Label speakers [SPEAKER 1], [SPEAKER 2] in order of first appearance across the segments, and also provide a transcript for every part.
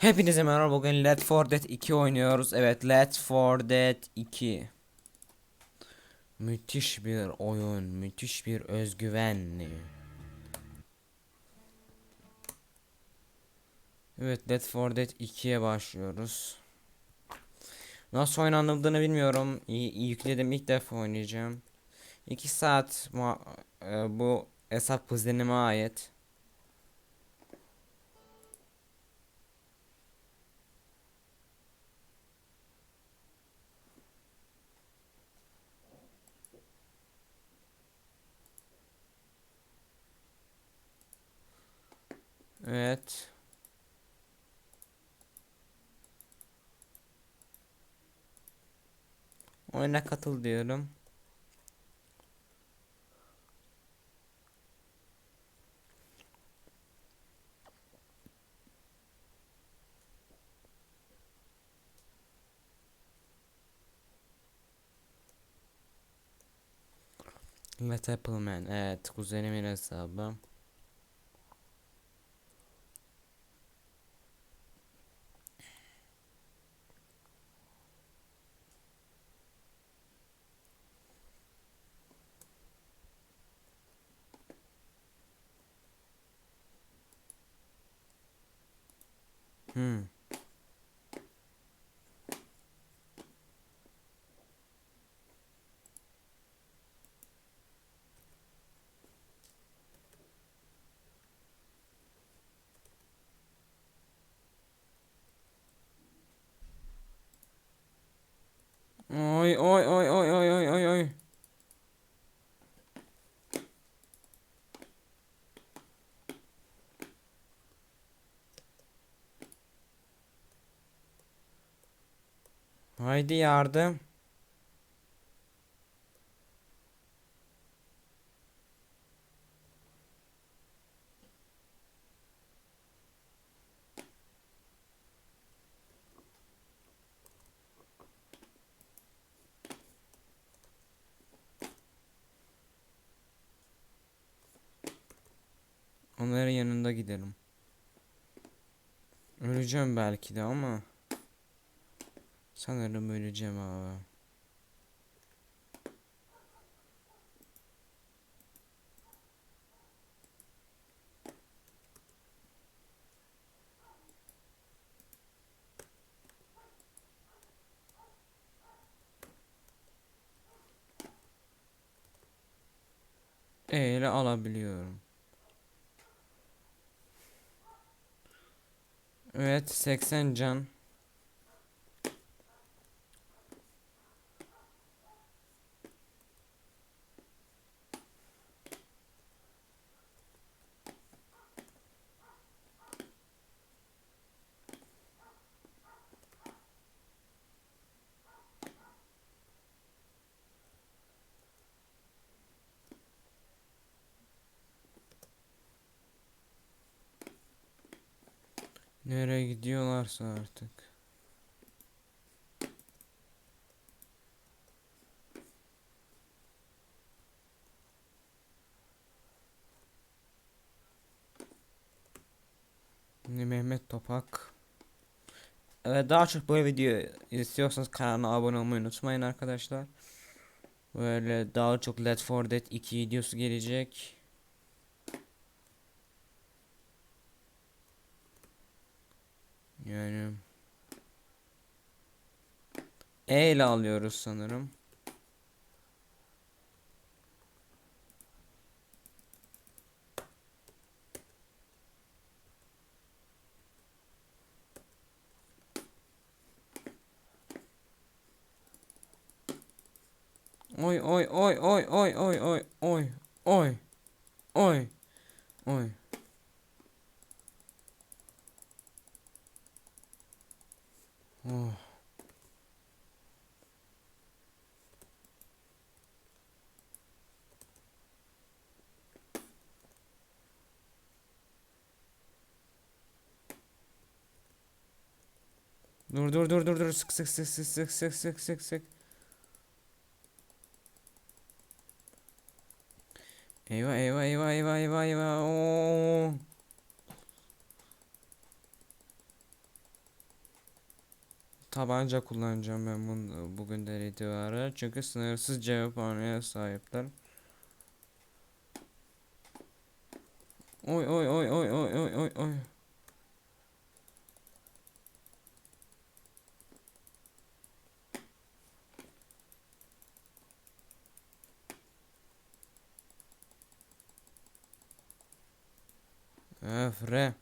[SPEAKER 1] Hepinize merhaba bugün Let for Dead 2 oynuyoruz. Evet Let for Dead 2. Müthiş bir oyun, müthiş bir özgüvenli. Evet Let for Dead 2'ye başlıyoruz. Nasıl oynanıldığını bilmiyorum. İyi, yükledim ilk defa oynayacağım. 2 saat e, bu hesap kuzenime ait. Evet. Oyuna katıl diyorum. Let Appleman. Evet, kuzenimin hesabı. 嗯。哎哎哎！Haydi yardım. Onların yanında gidelim. Öleceğim belki de ama sanırım öleceğim abi. E ile alabiliyorum. Evet 80 can. Nereye gidiyorlarsa artık. Şimdi Mehmet Topak. Evet daha çok böyle video istiyorsanız kanala abone olmayı unutmayın arkadaşlar. Böyle daha çok Let for Dead 2 videosu gelecek. Yani E ile alıyoruz sanırım. Oy oy oy oy oy oy oy oy oy oy oy Oh. Dur dur dur dur dur sık sık sık sık sık sık sık sık sık. Eyvah eyvah eyvah eyvah eyvah eyvah. Oo. Tabanca kullanacağım ben bunu bugünden itibaren. Çünkü sınırsız cephaneye sahipler. Oy oy oy oy oy oy oy oy. Öf re.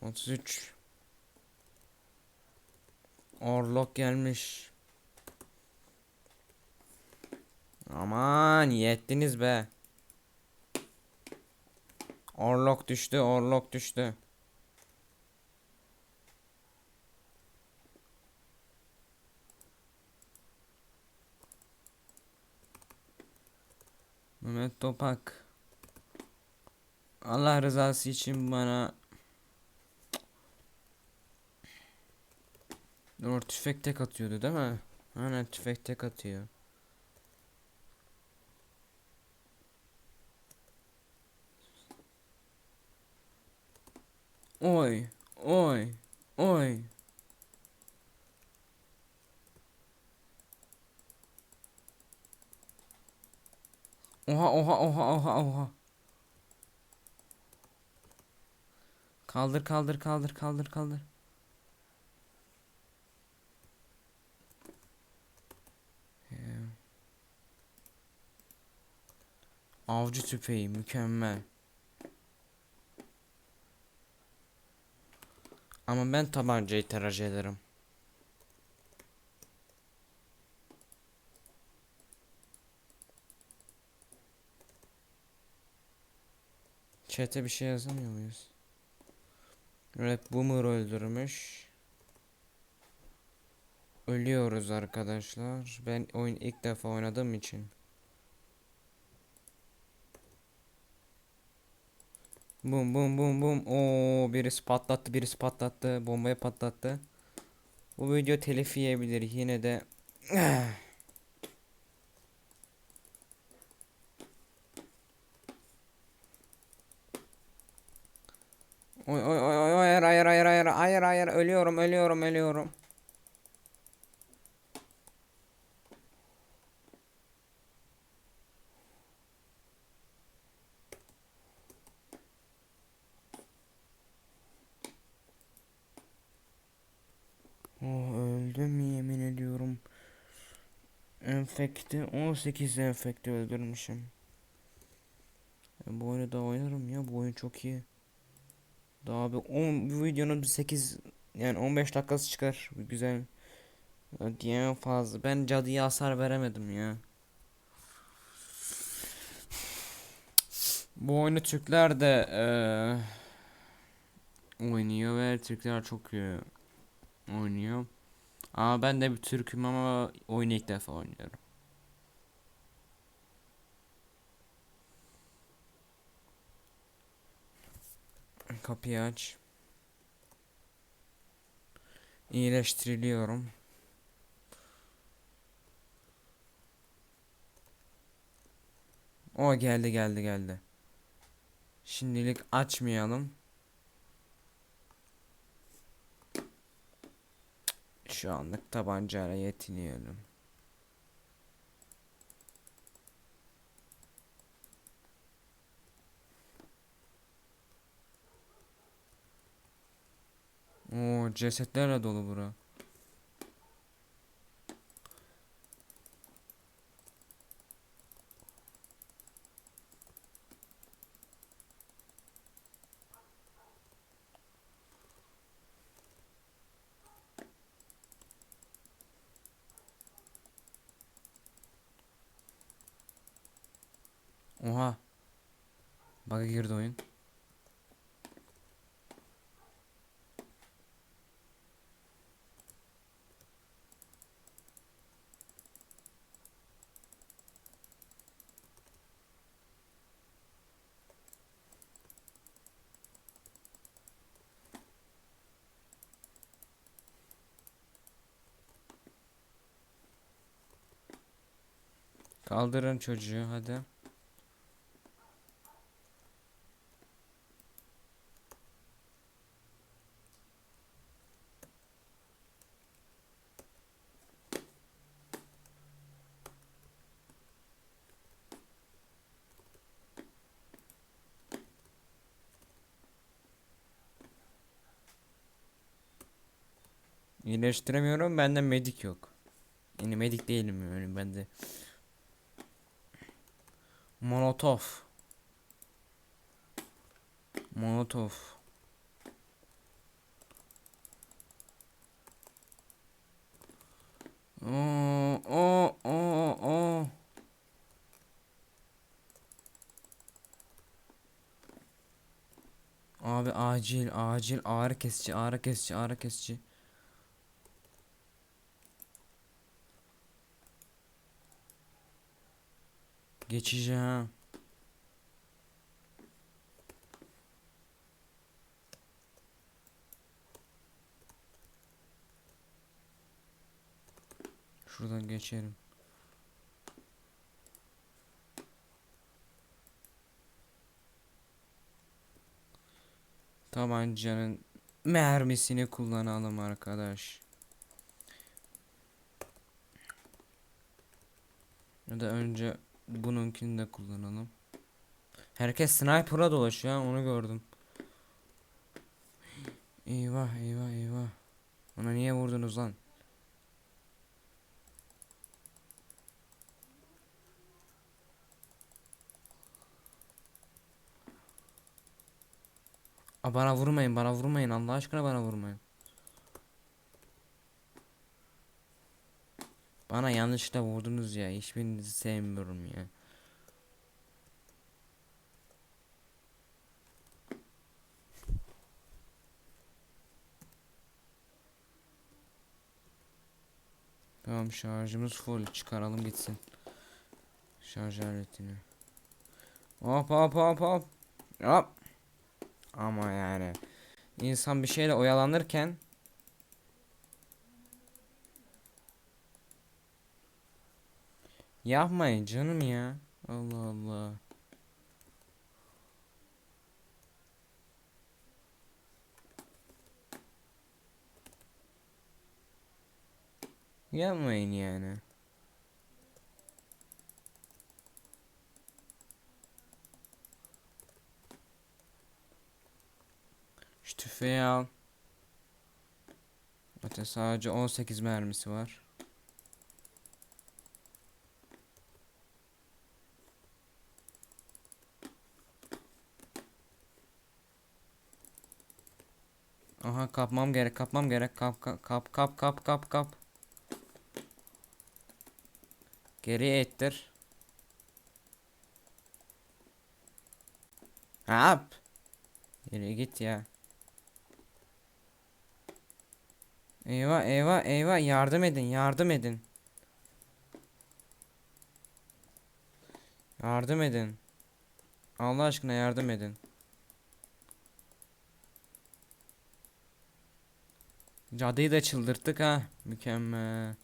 [SPEAKER 1] 33 Orlok gelmiş. Aman yettiniz be. Orlok düştü, Orlok düştü. Mehmet Topak. Allah rızası için bana Dur tüfek tek atıyordu değil mi? Aynen tüfek tek atıyor. Oy, oy, oy. Oha oha oha oha oha. Kaldır kaldır kaldır kaldır kaldır. Avcı tüfeği mükemmel. Ama ben tabancayı tercih ederim. Chat'e bir şey yazamıyor muyuz? Evet Boomer öldürmüş. Ölüyoruz arkadaşlar. Ben oyun ilk defa oynadığım için. Bum bum bum bum. Oo birisi patlattı, birisi patlattı. Bombayı patlattı. Bu video telif yiyebilir yine de. Oy oy oy oy hayır hayır hayır hayır hayır hayır ölüyorum ölüyorum ölüyorum. Oh öldüm yemin ediyorum. Enfekte 18 enfekte öldürmüşüm. Bu oyunu da oynarım ya bu oyun çok iyi. Daha bir 10 bu videonun bir 8 yani 15 dakikası çıkar. Güzel. Diye fazla. Ben cadıya hasar veremedim ya. Bu oyunu Türkler de eee, oynuyor ve Türkler çok iyi oynuyor. Ama ben de bir Türk'üm ama oyunu ilk defa oynuyorum. Kapıyı aç. İyileştiriliyorum. O geldi geldi geldi. Şimdilik açmayalım. Şu anlık tabancayla yetinelim. Oo cesetlerle dolu bura. Oha. Bug'a girdi oyun. Kaldırın çocuğu hadi. İyileştiremiyorum. Bende medik yok. Yani medik değilim yani bende. Molotov. Molotov. Oo, oo, oo, oo. Abi acil acil ağrı kesici ağrı kesici ağrı kesici. Ha. Şuradan geçelim. Tabancanın mermisini kullanalım arkadaş. Ya da önce bununkini de kullanalım. Herkes sniper'a dolaşıyor onu gördüm. Eyvah eyvah eyvah. Ona niye vurdunuz lan? Aa, bana vurmayın bana vurmayın Allah aşkına bana vurmayın. Bana yanlışlıkla vurdunuz ya hiçbirinizi sevmiyorum ya. Tamam şarjımız full çıkaralım gitsin. Şarj aletini. Hop hop hop hop. Hop. Ama yani insan bir şeyle oyalanırken yapmayın canım ya. Allah Allah. Yapmayın yani. Şu tüfeği al. Zaten sadece 18 mermisi var. Kapmam gerek kapmam gerek kap kap kap kap kap kap kap. Geriye ettir. Hap. Geriye git ya. Eyvah eyvah eyvah yardım edin yardım edin. Yardım edin. Allah aşkına yardım edin. Cadıyı da çıldırttık ha. Mükemmel.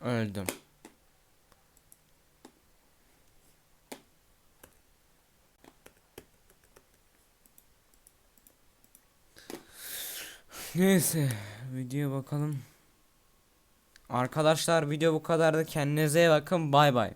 [SPEAKER 1] Öldüm. Neyse videoya bakalım. Arkadaşlar video bu kadardı. Kendinize bakın. Bay bay.